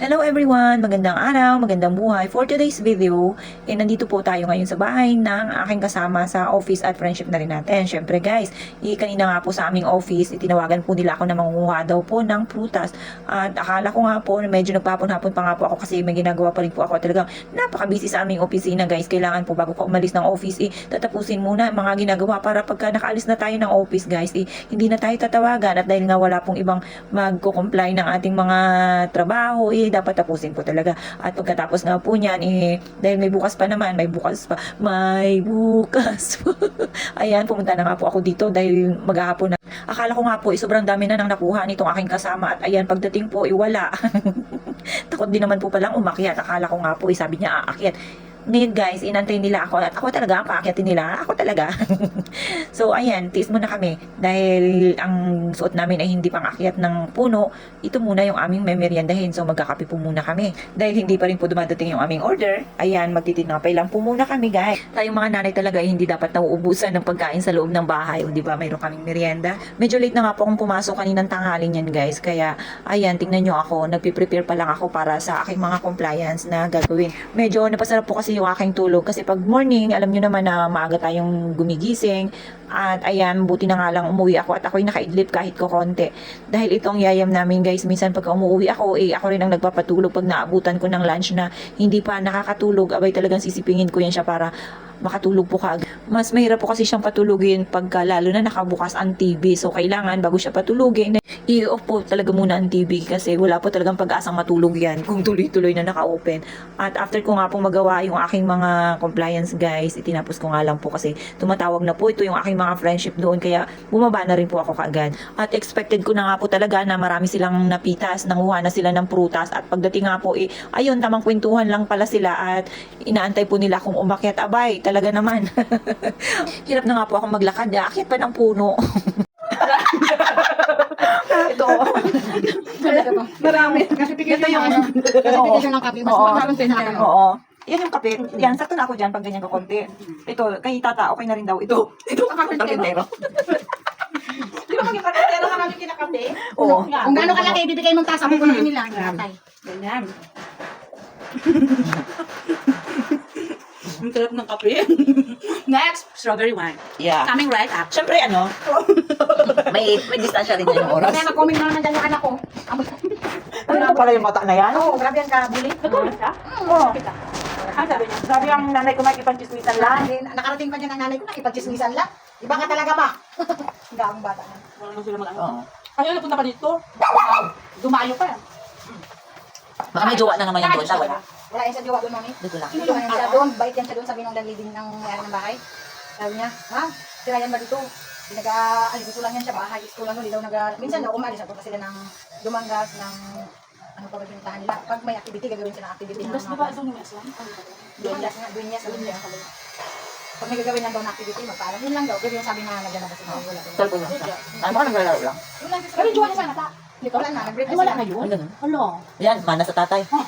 Hello everyone! Magandang araw, magandang buhay. For today's video, eh, nandito po tayo ngayon sa bahay ng aking kasama sa office at friendship na rin natin. Siyempre guys, eh, kanina nga po sa aming office, itinawagan po nila ako na mangunguha daw po ng prutas. At akala ko nga po, medyo nagpapon-hapon pa nga po ako kasi may ginagawa pa rin po ako. Talagang napaka-busy sa aming opisina guys. Kailangan po bago ko umalis ng office, eh, tatapusin muna mga ginagawa para pagka nakaalis na tayo ng office guys, eh, hindi na tayo tatawagan at dahil nga wala pong ibang magko-comply ng ating mga trabaho, eh, dapat tapusin po talaga. At pagkatapos nga po niyan, eh, dahil may bukas pa naman, may bukas pa, may bukas pa. Ayan, pumunta na nga po ako dito dahil maghahapon na. Akala ko nga po, eh, sobrang dami na nang nakuha nitong aking kasama. At ayan, pagdating po, iwala. Takot din naman po palang umakyat. Akala ko nga po, eh, sabi niya, aakyat. Ngayon guys, inantay nila ako at ako talaga ang paakyatin nila. Ako talaga. so ayan, tiis muna kami dahil ang suot namin ay hindi pang akyat ng puno. Ito muna yung aming memeryendahin. So magkakape po muna kami. Dahil hindi pa rin po dumadating yung aming order. Ayan, magtitinapay lang po muna kami guys. Tayong mga nanay talaga ay hindi dapat nauubusan ng pagkain sa loob ng bahay. O di ba, mayroon kaming merienda. Medyo late na nga po akong pumasok kaninang tanghali niyan guys. Kaya ayan, tingnan nyo ako. Nagpiprepare pa lang ako para sa aking mga compliance na gagawin. Medyo napasarap po kasi yung aking tulog. Kasi pag morning, alam nyo naman na maaga tayong gumigising. At ayan, buti na nga lang umuwi ako at ako'y nakaidlip kahit ko konti. Dahil itong yayam namin guys, minsan pag umuwi ako, eh ako rin ang nagpapatulog pag naabutan ko ng lunch na hindi pa nakakatulog. Abay talagang sisipingin ko yan siya para makatulog po kaagad. Mas mahirap po kasi siyang patulugin pagka lalo na nakabukas ang TV. So kailangan bago siya patulugin, i-off po talaga muna ang TV kasi wala po talagang pag-asang matulog yan kung tuloy-tuloy na naka-open. At after ko nga po magawa yung aking mga compliance guys, itinapos ko nga lang po kasi tumatawag na po ito yung aking mga friendship doon kaya bumaba na rin po ako kaagad. At expected ko na nga po talaga na marami silang napitas, nanguha na sila ng prutas at pagdating nga po eh, ayun, tamang kwentuhan lang pala sila at inaantay po nila kung umakyat. Abay, talaga naman. Hirap na nga po ako maglakad. Akit pa ng puno. Ito. Marami. Kasi Ito yung... Kasi bigyan siya ng kape. Mas Oo. marami pinaka. Oo. Yan yung kape. Yan, sakto na ako dyan pag ganyan ko konti. Ito, kay tata, okay na rin daw. Ito, ito, kapitero. Di ba maging kapitero ka namin kinakape? Oo. Kung gaano kalaki ibibigay mong tasa, pupunin nila. Ganyan. Ang sarap ng kape. Next, strawberry wine. Yeah. Coming right up. Siyempre, ano, may, may distansya rin yung oras. Kaya mag-comment na naman dyan yung anak ko. Ano pa pala yung mata na yan? Oo, grabe yan kabuli. Nagulog siya? Oo. Ang sabi niya? Sabi ang nanay ko makikipag-chismisan lang. Nakarating pa dyan ang nanay ko, nakipag-chismisan lang. Iba ka talaga ma. Hindi akong bata na. Wala naman sila mag-ano. Oo. Ano napunta pa dito? Dumayo pa yan. Baka may jowa na naman yung doon. Wala. Wala yan sa jowa doon, mami. Dito lang. Dito yan siya doon. Bait yan siya doon. Sabi nung landlady ng mayari ng bahay. Sabi niya, ha? Tira yan ba dito? Nag-aalibuto lang yan siya. Bahay, school lang. Hindi daw nag Minsan daw umalis. Napunta sila ng dumanggas, ng ano pa ba pinuntahan nila. Pag may activity, gagawin siya ng activity. di mga- ba doon yung Islam? Dunyas nga, dunyas, dunyas. Pag may gagawin lang daw na activity, magpaalam. Yun lang daw. Pero yung sabi na nagyan na wala. daw. Cellphone lang siya. Ano ba naglalaro lang? Yun lang. Pero yung jowa niya sana ta. Wala na, nag-break Ay, na wala sila. na yun? Ay, ganun. Hala. Yan, mana sa tatay. Meron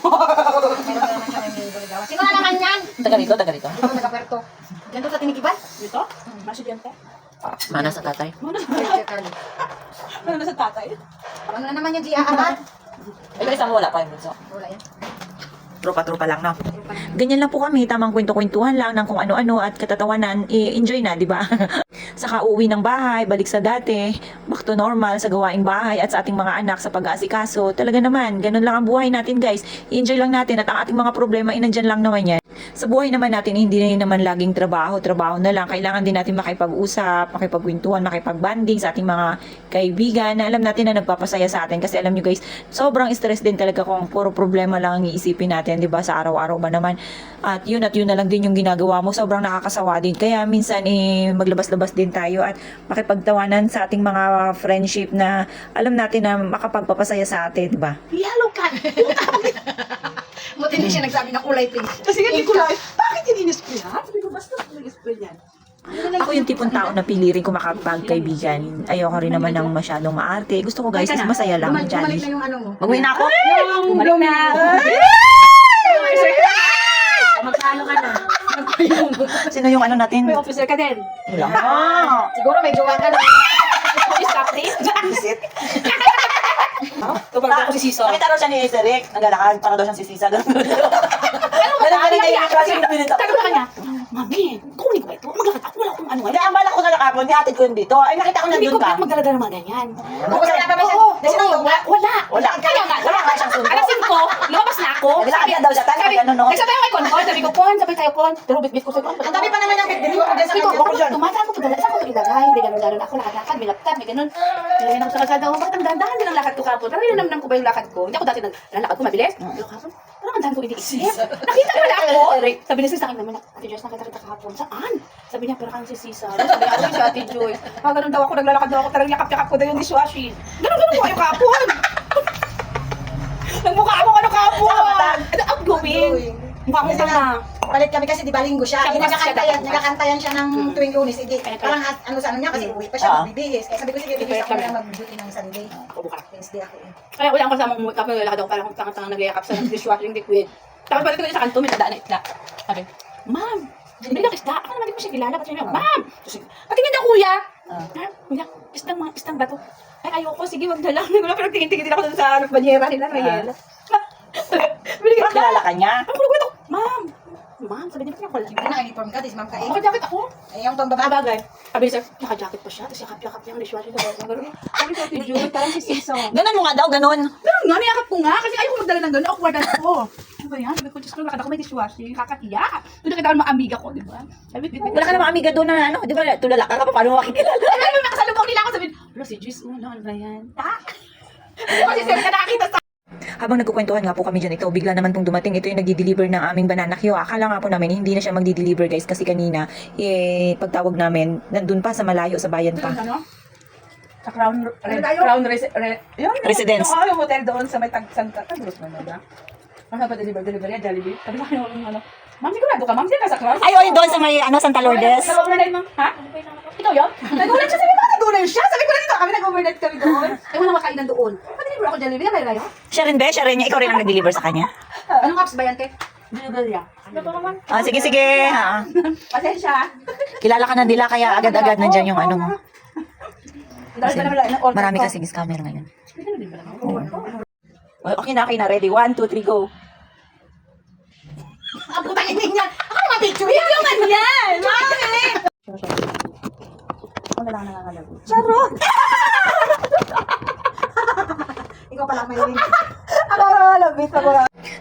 na naman siya may buligawan. Sino na naman yan? Taga rito, taga rito. Ito taga Puerto. Diyan doon sa Tinikiban? Dito? Masidente? Mana sa tatay. Sir Carly. Ano na sa tatay? Ano na naman yung Gia Amat? Ito isang wala pa yung bunso. Wala yan. Tropa-tropa lang na. Ganyan lang po kami, tamang kwento-kwentuhan lang ng kung ano-ano at katatawanan, i-enjoy na, di ba? Saka uwi ng bahay, balik sa dati, back to normal sa gawaing bahay at sa ating mga anak sa pag-aasikaso. Talaga naman, ganun lang ang buhay natin guys. I-enjoy lang natin at ang ating mga problema, inandyan lang naman yan. Sa buhay naman natin, hindi na naman laging trabaho, trabaho na lang. Kailangan din natin makipag-usap, makipagkwentuhan, makipag-banding sa ating mga kaibigan na alam natin na nagpapasaya sa atin. Kasi alam nyo guys, sobrang stress din talaga kung puro problema lang ang iisipin natin, di ba? Sa araw-araw ba naman. At yun at yun na lang din yung ginagawa mo. Sobrang nakakasawa din. Kaya minsan eh, maglabas-labas din tayo at makipagtawanan sa ating mga friendship na alam natin na makapagpapasaya sa atin, di ba? Yellow cat. Buti hindi siya nagsabi na kulay pink. Kasi hindi ko lang, bakit hindi in-spray ha? Sabi ko, basta nag-spray yan. Ako yung tipong tao na pili rin kung makapagkaibigan. Ayoko rin naman ng masyadong maarte. Gusto ko guys is masaya lang. Bumalik, na yung ano mo. Mag-uwi na ako? Bumalik na. Magkano ka na? Sino yung ano natin? May officer ka din. Wala. Ah! Siguro may jowa ka na. Stop this. Visit. Ito parang ako si Sisa. Nakita raw siya ni Sir Rick. Naglalakad. Para daw siyang si Sisa. Ganun ganun ganun na yung crush yung pinita. Sabi ko sa kanya, Mami, kunin ko ba ito? Maglakad ako. Wala akong ano Hindi, ang balak ko na nakapon. Nihatid ko yun dito. Ay, nakita ko Hindi ko nandun ka. pa magdala ng mga ganyan. Tapos wala pa ba siya? Oo, nang oo, tungga? wala. Wala. Kaya nga, Wala ka siyang sundo. Alasin ko, lumabas na ako. Naglalakad na daw siya. Tayo Sabi, ganun, no? nagsabay ako kay Concord. Sabi ko, Pon, sabay tayo, Pon. Pero bit-bit ko sa'yo. Ang dami pa naman ng bitbit mo Sabi ko, ako dyan. Tumataan ko padala. Saan ko ito ilagay? Hindi ganun lalo na ako lakad-lakad. May laptop, may ganun. Nilagyan ako sa kalsada ko. Bakit ang dahan-dahan din ang lakad ko kapon? Parang nilamnam ko ba yung lakad ko? Hindi ako dati naglalakad ko mabilis. Pero kapon, parang ang dahan ko iniisip. Nakita ko na ako. Sabi niya sa akin naman, Ate Joyce, nakita kita kahapon. Saan? Sabi niya, pero kang si Sisa. Sabi niya, ako si Ate Joyce. Ah, ganun daw ako, naglalakad daw ako. Talagang yakap-yakap ko daw yung dishwashing. Ganun-ganun ko kayo kapon. Nagmukha akong ano kapon. Ano, outgoing. Mukha akong tanga. Palit kami kasi di ba linggo siya. Siya Eh, bukas nagkakantayan, siya. nagkakantayan siya ng tuwing lunes. Hindi, Kaya- parang ano sa ano niya kasi uwi pa siya Ah. magbibihis. Kaya sabi ko sige, bibihis ako na mag-duty ng Sunday. Ako bukas. Wednesday ako eh. Kaya wala akong kasama umuwi kapag naglalakad ako parang akong tanga-tanga nagliyakap sa dishwashing liquid. Tapos balik ko sa kanto, may tandaan na isda. Sabi, Ma'am, hindi lang isda. Ako naman di ko siya kilala. Pati siya, Ma'am! Patingin daw kuya. Ah. Ma'am, kuya, isdang, mga- isdang bato. Ay, ayoko. Sige, wag na lang. Wala, pero tingin-tingin din ako dun sa ano, banyera nila. Rayela. Binigay Parang kilala ka niya. Ang kulo ko, Ma'am! Ma'am, sabi niya, ako lang. Hindi naka-uniform ka, dis ma'am ka eh. Naka-jacket ako. Eh, yung tong Ah, babae. bagay. Sabi niya, sir, naka-jacket pa siya. Tapos yakap-yakap niya ang dishwashing. Sabi ko, Jude, parang si Sisa. Ganun mo nga daw, ganun. Pero nga, niyakap ko nga. Kasi ayoko magdala ng gano'n. Awkward ako. Ba yan? Sabi ko, Diyos ko, nakita ko may dishwashing. Kakahiya. Doon nakita ko mga amiga ko, di ba? Sabi ko, Wala ka namang amiga doon na ano. Di ba, tulala ka ka pa. Paano mo makikilala? Ay, may makasalubong nila ako. Sabi, Lo, si Juice, uno, ano ba yan? Ta? Hindi ko si Sir ka nakakita sa... Habang nagkukwentuhan nga po kami dyan ito, bigla naman pong dumating ito yung nagdi-deliver ng aming banana Q. Akala nga po namin hindi na siya magdi-deliver guys kasi kanina eh, pagtawag namin, nandun pa sa malayo sa bayan pa. Ano? Sa Crown? Crown re, yun, Residence. Yung, hotel doon sa may tag Santa Man ba? Deliver deliver ya Jollibee. Sabi sa akin yung ano, Ma'am, sigurado ka, ma'am, ka sa Crown? Ay, oy, doon sa may ano, Santa Lourdes. Nag-overnight, ma'am. Ha? Ikaw yun? Nag-overnight siya. Sabi ko, nag-overnight siya. Sabi ko na dito, kami nag-overnight kami doon. Ay, wala makainan doon. Pa-deliver ako Jollibee. May layo. Siya rin ba? Siya rin niya. Ikaw rin ang nag-deliver sa kanya. Anong apps ba yan, te? Deliver niya. Ano pa naman? Ah, sige, sige. Ha. Pasensya. Kilala ka na nila kaya agad-agad nandyan yung ano mo. Na order Marami kasing scammer ngayon. Na? Oh, Okay na, okay na. Ready? One, two, three, go. Ang putang inin niya. Ako naman picture. Yung man yan. Mami! Wala lang nakakalagot. Charot! Ikaw pala may link.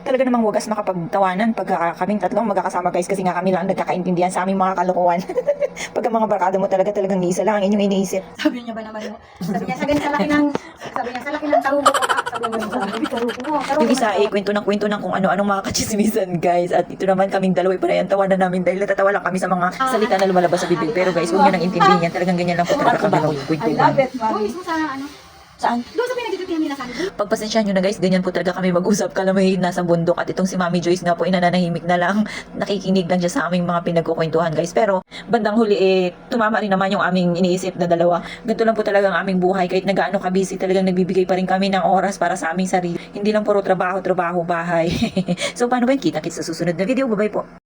Talaga namang wagas makapagtawanan pagka kaming tatlong magkakasama guys kasi nga kami lang nagkakaintindihan sa aming mga kalokohan. Pagka mga barkada mo talaga talagang ni isa lang ang inyong iniisip. Sabi niya ba naman mo? Sabi niya, sa ganyan sa laki ng, sabi niya, sa laki ng ko. ah. Sabi niya, tarugo ko. Tarugo Yung isa man eh, ako. kwento ng kwento ng kung ano-anong mga kachismisan guys. At ito naman kaming dalawa pa na tawanan namin dahil natatawa lang kami sa mga salita na lumalabas sa bibig. Pero guys, huwag nyo nang intindihin yan. Talagang ganyan lang po talaga kami magkwentuhan. it, Doon mismo sa ano? Saan? Doon sa sa akin. Pagpasensyahan nyo na guys, ganyan po talaga kami mag-usap. Kala may nasa bundok at itong si Mami Joyce nga po inananahimik na lang. Nakikinig lang siya sa aming mga pinagkukwentuhan guys. Pero bandang huli eh, tumama rin naman yung aming iniisip na dalawa. Ganito lang po talaga ang aming buhay. Kahit nagaano ka busy, talagang nagbibigay pa rin kami ng oras para sa aming sarili. Hindi lang puro trabaho, trabaho, bahay. so paano ba yung kita-kits sa susunod na video? Bye-bye po.